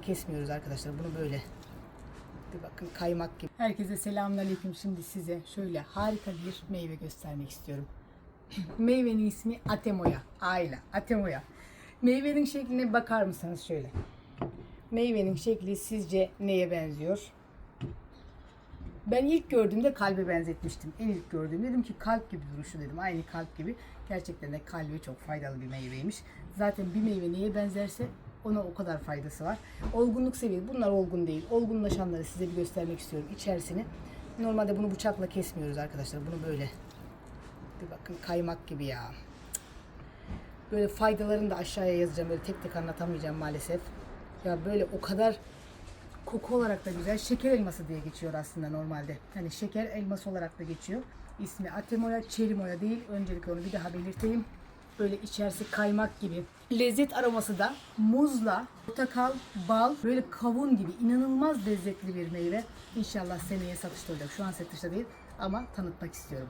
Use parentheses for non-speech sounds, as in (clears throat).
Kesmiyoruz arkadaşlar bunu böyle. Bir bakın kaymak gibi. Herkese selamünaleyküm. Şimdi size şöyle harika bir meyve göstermek istiyorum. (clears throat) Meyvenin ismi Atemoya. Aile Atemoya. Meyvenin şekline bakar mısınız şöyle? Meyvenin şekli sizce neye benziyor? Ben ilk gördüğümde kalbe benzetmiştim. En ilk gördüğümde dedim ki kalp gibi duruşu dedim. Aynı kalp gibi. Gerçekten de kalbe çok faydalı bir meyveymiş. Zaten bir meyve neye benzerse ona o kadar faydası var. Olgunluk seviyesi. Bunlar olgun değil. Olgunlaşanları size bir göstermek istiyorum içerisini. Normalde bunu bıçakla kesmiyoruz arkadaşlar. Bunu böyle. Bir bakın kaymak gibi ya. Böyle faydalarını da aşağıya yazacağım. Böyle tek tek anlatamayacağım maalesef. Ya böyle o kadar koku olarak da güzel. Şeker elması diye geçiyor aslında normalde. Hani şeker elması olarak da geçiyor. İsmi Atemoya, Çerimoya değil. Öncelikle onu bir daha belirteyim. Böyle içerisi kaymak gibi. Lezzet aroması da muzla, portakal, bal, böyle kavun gibi inanılmaz lezzetli bir meyve. İnşallah seneye satışta olacak. Şu an satışta değil ama tanıtmak istiyorum.